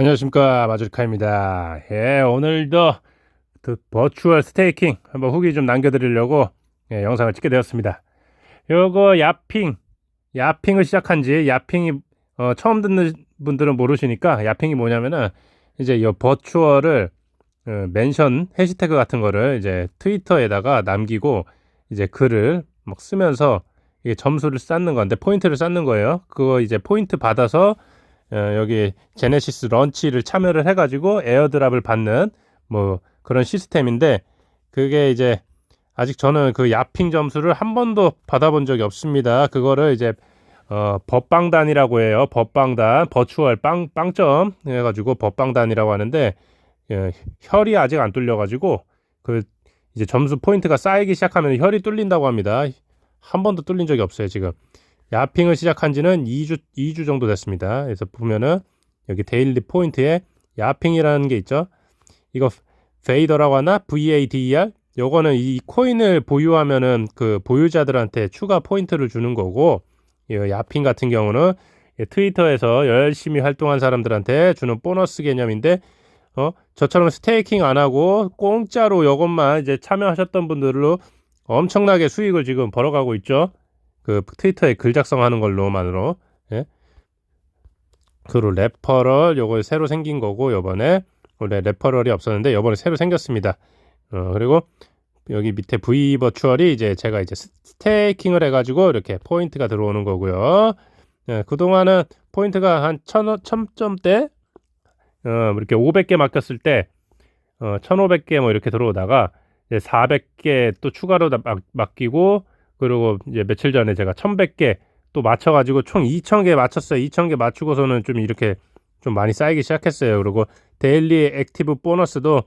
안녕하십니까 마주리카입니다. 예, 오늘도 그 버추얼 스테이킹 한번 후기 좀 남겨드리려고 예, 영상을 찍게 되었습니다. 요거 야핑, 야핑을 시작한 지 야핑이 어, 처음 듣는 분들은 모르시니까 야핑이 뭐냐면은 이제 이 버추얼을 어, 멘션 해시태그 같은 거를 이제 트위터에다가 남기고 이제 글을 막 쓰면서 이게 점수를 쌓는 건데 포인트를 쌓는 거예요. 그거 이제 포인트 받아서 어, 여기 제네시스 런치를 참여를 해가지고 에어드랍을 받는 뭐 그런 시스템인데 그게 이제 아직 저는 그 야핑 점수를 한 번도 받아본 적이 없습니다. 그거를 이제 어, 법방단이라고 해요. 법방단, 버추얼 빵 빵점 해가지고 법방단이라고 하는데 예, 혈이 아직 안 뚫려가지고 그 이제 점수 포인트가 쌓이기 시작하면 혈이 뚫린다고 합니다. 한 번도 뚫린 적이 없어요 지금. 야핑을 시작한 지는 2주, 2주 정도 됐습니다. 그래서 보면은 여기 데일리 포인트에 야핑이라는 게 있죠. 이거 페이더라고 하나? VADER? 요거는 이 코인을 보유하면은 그 보유자들한테 추가 포인트를 주는 거고, 이 야핑 같은 경우는 트위터에서 열심히 활동한 사람들한테 주는 보너스 개념인데, 어, 저처럼 스테이킹 안 하고 공짜로 요것만 이제 참여하셨던 분들로 엄청나게 수익을 지금 벌어가고 있죠. 그 트위터에 글 작성하는 걸로만으로 예? 그리고 레퍼럴 요거 새로 생긴 거고 요번에 원래 레퍼럴이 없었는데 요번에 새로 생겼습니다. 어, 그리고 여기 밑에 V 버추얼이 이제 제가 이제 스테이킹을 해가지고 이렇게 포인트가 들어오는 거고요. 예, 그동안은 포인트가 한 천, 천점대 어, 이렇게 500개 맡겼을 때 어, 1500개 뭐 이렇게 들어오다가 이제 400개 또 추가로 맡, 맡기고 그리고 이제 며칠 전에 제가 1100개 또 맞춰가지고 총 2000개 맞췄어요. 2000개 맞추고서는 좀 이렇게 좀 많이 쌓이기 시작했어요. 그리고 데일리 액티브 보너스도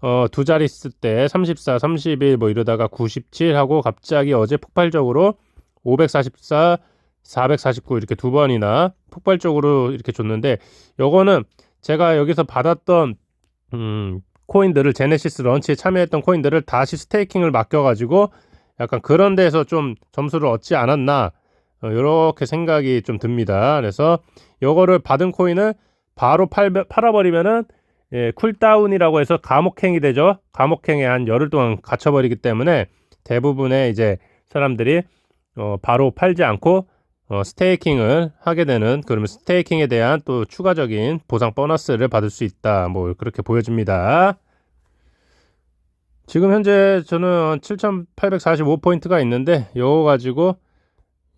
어, 두쓸때 34, 31 뭐 이러다가 97 하고 갑자기 어제 폭발적으로 544, 449 이렇게 두 번이나 폭발적으로 이렇게 줬는데 요거는 제가 여기서 받았던 음, 코인들을 제네시스 런치에 참여했던 코인들을 다시 스테이킹을 맡겨가지고 약간 그런 데서 좀 점수를 얻지 않았나 어, 이렇게 생각이 좀 듭니다. 그래서 요거를 받은 코인을 바로 팔, 팔아버리면은 예, 쿨다운이라고 해서 감옥행이 되죠. 감옥행에 한 열흘 동안 갇혀버리기 때문에 대부분의 이제 사람들이 어, 바로 팔지 않고 어, 스테이킹을 하게 되는 그러면 스테이킹에 대한 또 추가적인 보상 보너스를 받을 수 있다. 뭐 그렇게 보여집니다. 지금 현재 저는 7,845포인트가 있는데 요거 가지고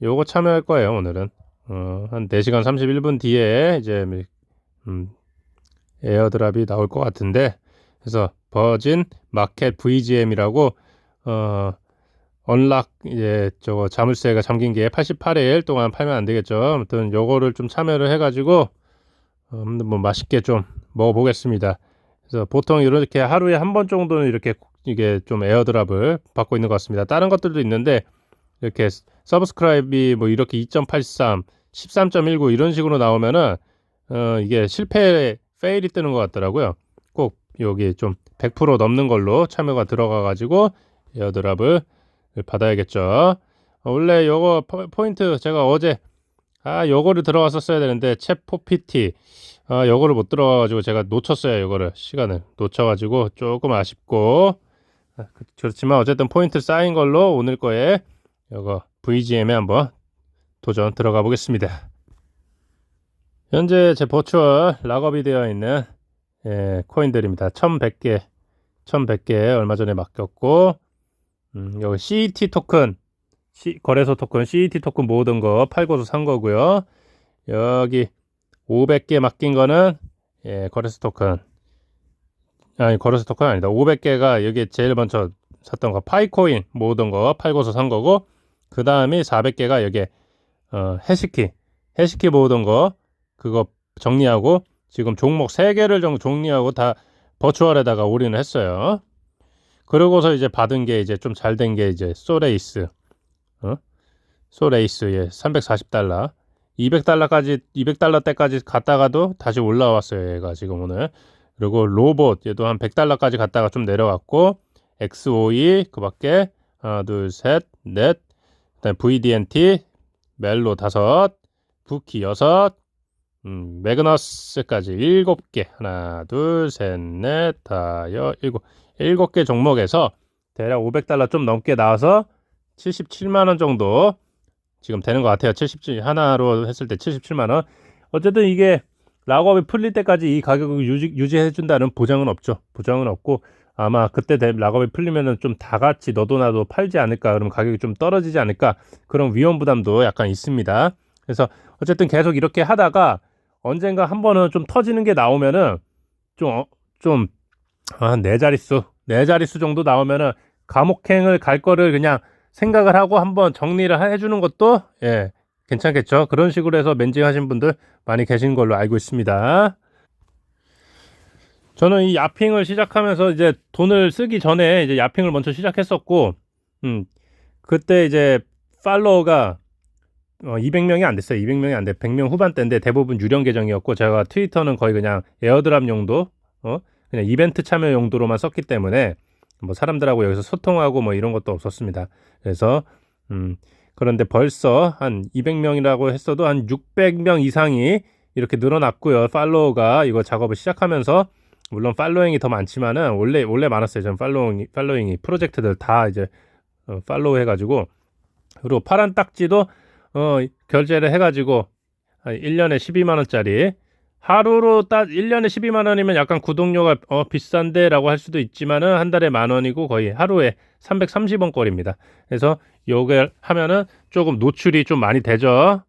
요거 참여할 거예요 오늘은. 어, 한 4시간 31분 뒤에 이제 음, 에어드랍이 나올 것 같은데 그래서 버진 마켓 VGM이라고 어 언락 이제 저거 자물쇠가 잠긴 게 88일 동안 팔면 안 되겠죠. 아무튼 요거를 좀 참여를 해 가지고 어, 뭐 맛있게 좀 먹어보겠습니다. 그래서 보통 이렇게 하루에 한 번 정도는 이렇게 이게 좀 에어드랍을 받고 있는 것 같습니다. 다른 것들도 있는데 이렇게 서브스크라이브이 뭐 이렇게 2.83, 13.19 이런 식으로 나오면은 어 이게 실패 페일이 뜨는 것 같더라고요. 꼭 여기 좀 100% 넘는 걸로 참여가 들어가 가지고 에어드랍을 받아야겠죠. 어, 원래 요거 포인트 제가 어제 아 요거를 들어갔었어야 되는데 챗포 PT 아 요거를 못 들어가 가지고 제가 놓쳤어요 요거를 시간을 놓쳐 가지고 조금 아쉽고 아, 그, 그렇지만 어쨌든 포인트 쌓인 걸로 오늘 거에 이거 VGM에 한번 도전 들어가 보겠습니다. 현재 제 버추얼 락업이 되어 있는 예, 코인들입니다. 1100개 1100개 얼마 전에 맡겼고 음, 여기 CET 토큰 C, 거래소 토큰 CET 토큰 모든 거 팔고서 산 거고요. 여기 500개 맡긴 거는 예, 거래소 토큰 아니 거래소 토큰 아니다. 500개가 여기 제일 먼저 샀던 거 파이코인 모든 거 팔고서 산 거고 그 다음에 400개가 여기 어, 해시키 해시키 모으던 거 그거 정리하고 지금 종목 3개를 정도 정리하고 다 버추얼에다가 올인을 했어요. 그러고서 이제 받은 게 이제 좀 잘 된 게 이제 소레이스 어? 소레이스 예 340달러 200달러까지 200달러 때까지 갔다가도 다시 올라왔어요 얘가 지금 오늘 그리고 로봇 얘도 한 100달러까지 갔다가 좀 내려갔고 XOE 그 밖에 하나 둘 셋 넷 그다음에 VDNT 멜로 다섯 부키 여섯 음, 매그너스까지 일곱 개 하나 둘 셋 넷 다여 일곱 일곱 개 종목에서 대략 500달러 좀 넘게 나와서 77만 원 정도 지금 되는 것 같아요. 77 하나로 했을 때 77만 원. 어쨌든 이게 락업이 풀릴 때까지 이 가격을 유지, 유지해 준다는 보장은 없죠. 보장은 없고 아마 그때 대- 락업이 풀리면은 좀 다 같이 너도 나도 팔지 않을까 그러면 가격이 좀 떨어지지 않을까 그런 위험 부담도 약간 있습니다. 그래서 어쨌든 계속 이렇게 하다가 언젠가 한 번은 좀 터지는 게 나오면은 좀좀 한네 자릿수 네 자릿수 정도 나오면은 감옥행을 갈 거를 그냥 생각을 하고 한번 정리를 해 주는 것도 예 괜찮겠죠. 그런 식으로 해서 멘징 하신 분들 많이 계신 걸로 알고 있습니다. 저는 이 야핑을 시작하면서 이제 돈을 쓰기 전에 이제 야핑을 먼저 시작했었고, 음, 그때 이제 팔로워가 어, 200명이 안 됐어요. 200명이 안 돼. 100명 후반대인데 대부분 유령 계정이었고, 제가 트위터는 거의 그냥 에어드랍 용도, 어, 그냥 이벤트 참여 용도로만 썼기 때문에 뭐 사람들하고 여기서 소통하고 뭐 이런 것도 없었습니다. 그래서, 음, 그런데 벌써 한 200명이라고 했어도 한 600명 이상이 이렇게 늘어났고요. 팔로워가 이거 작업을 시작하면서 물론 팔로잉이 더 많지만은 원래 원래 많았어요. 저는 팔로잉이 팔로잉이 프로젝트들 다 이제 어, 팔로우 해가지고 그리고 파란 딱지도 어, 결제를 해가지고 한 1년에 12만 원짜리 하루로 딱 1년에 12만 원이면 약간 구독료가 어, 비싼데라고 할 수도 있지만은 한 달에 만 원이고 거의 하루에 330원 거리입니다. 그래서 요걸 하면은 조금 노출이 좀 많이 되죠.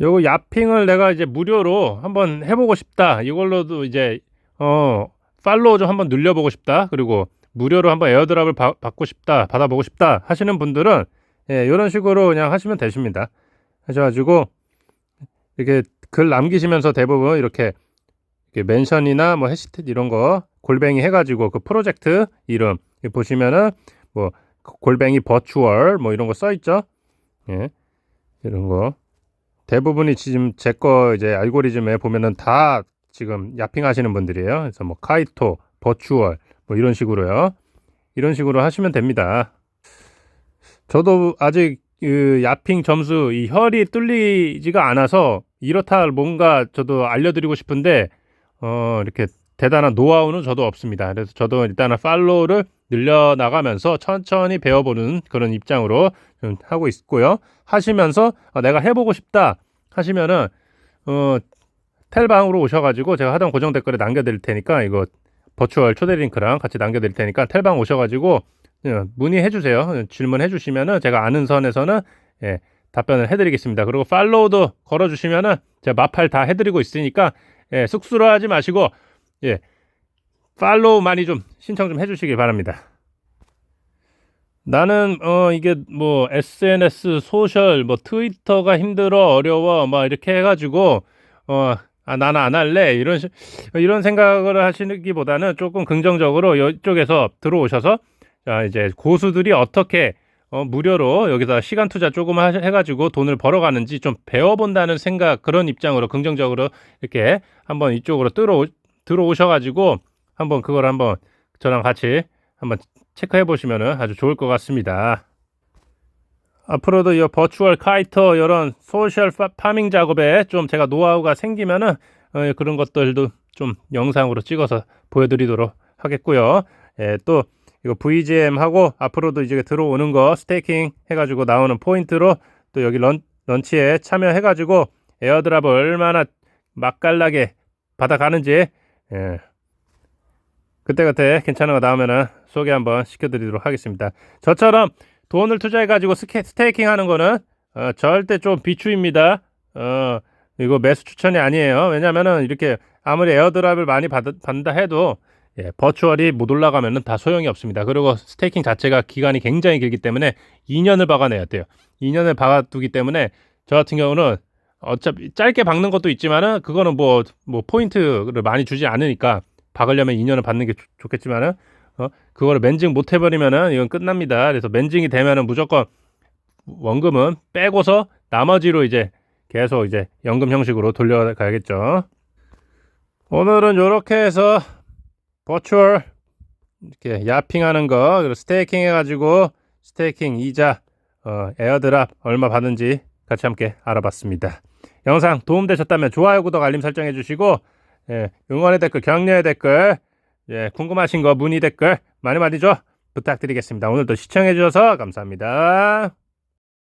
요거 야핑을 내가 이제 무료로 한번 해보고 싶다. 이걸로도 이제 어 팔로우 좀 한번 늘려보고 싶다. 그리고 무료로 한번 에어드랍을 바- 받고 싶다, 받아보고 싶다 하시는 분들은 예, 이런 식으로 그냥 하시면 되십니다. 하셔가지고 이렇게 글 남기시면서 대부분 이렇게, 멘션이나 뭐 해시태그 이런 거 골뱅이 해가지고 그 프로젝트 이름 보시면은 뭐 골뱅이 버추얼 뭐 이런 거 써 있죠. 예, 이런 거 대부분이 지금 제 거 이제 알고리즘에 보면은 다 지금 야핑 하시는 분들이에요. 그래서 뭐 카이토, 버추얼 뭐 이런 식으로요. 이런 식으로 하시면 됩니다. 저도 아직 그 야핑 점수 이 혈이 뚫리지가 않아서 이렇다 뭔가 저도 알려드리고 싶은데 어 이렇게 대단한 노하우는 저도 없습니다. 그래서 저도 일단은 팔로우를 늘려나가면서 천천히 배워보는 그런 입장으로 좀 하고 있고요. 하시면서 아, 내가 해보고 싶다 하시면은 어 텔방으로 오셔가지고 제가 하던 고정 댓글에 남겨드릴 테니까 이거 버추얼 초대 링크랑 같이 남겨드릴 테니까 텔방 오셔가지고 예, 문의해 주세요. 질문해 주시면은 제가 아는 선에서는 예, 답변을 해드리겠습니다. 그리고 팔로우도 걸어 주시면은 제가 마팔 다 해드리고 있으니까 예, 쑥스러워하지 마시고 예, 팔로우 많이 좀 신청 좀 해주시길 바랍니다. 나는 어 이게 뭐 SNS 소셜 뭐 트위터가 힘들어 어려워 막 이렇게 해가지고 어 아, 나는 안 할래 이런 시- 이런 생각을 하시기보다는 조금 긍정적으로 이쪽에서 들어오셔서 자 이제 고수들이 어떻게 어, 무료로 여기서 시간 투자 조금 하, 해가지고 돈을 벌어가는지 좀 배워본다는 생각 그런 입장으로 긍정적으로 이렇게 한번 이쪽으로 들어오, 들어오셔가지고 한번 그걸 한번 저랑 같이 한번 체크해 보시면은 아주 좋을 것 같습니다. 앞으로도 이 버추얼 카이터 이런 소셜 파- 파밍 작업에 좀 제가 노하우가 생기면은 어, 그런 것들도 좀 영상으로 찍어서 보여드리도록 하겠고요. 예, 또 이거 VGM 하고 앞으로도 이제 들어오는 거 스테이킹 해가지고 나오는 포인트로 또 여기 런, 런치에 참여해가지고 에어드랍을 얼마나 맛깔나게 받아가는지 예. 그때그때 괜찮은 거 나오면은 소개 한번 시켜드리도록 하겠습니다. 저처럼 돈을 투자해가지고 스케, 스테이킹 하는 거는 어, 절대 좀 비추입니다. 어, 이거 매수 추천이 아니에요. 왜냐면은 이렇게 아무리 에어드랍을 많이 받, 받는다 해도 예, 버추얼이 못 올라가면은 다 소용이 없습니다. 그리고 스테이킹 자체가 기간이 굉장히 길기 때문에 2년을 박아내야 돼요. 2년을 박아두기 때문에 저 같은 경우는 어차피 짧게 박는 것도 있지만은 그거는 뭐, 뭐 포인트를 많이 주지 않으니까 박으려면 2년을 받는 게 좋, 겠지만은 어, 그거를 맨징 못 해버리면은 이건 끝납니다. 그래서 맨징이 되면은 무조건 원금은 빼고서 나머지로 이제 계속 이제 연금 형식으로 돌려가야겠죠. 오늘은 이렇게 해서 버추얼 이렇게 야핑하는 거 그리고 스테이킹 해가지고 스테이킹 이자 어, 에어드랍 얼마 받은지 같이 함께 알아봤습니다. 영상 도움되셨다면 좋아요, 구독, 알림 설정해 주시고 예, 응원의 댓글, 격려의 댓글, 예, 궁금하신 거 문의 댓글 많이 많이 좀 부탁드리겠습니다. 오늘도 시청해 주셔서 감사합니다.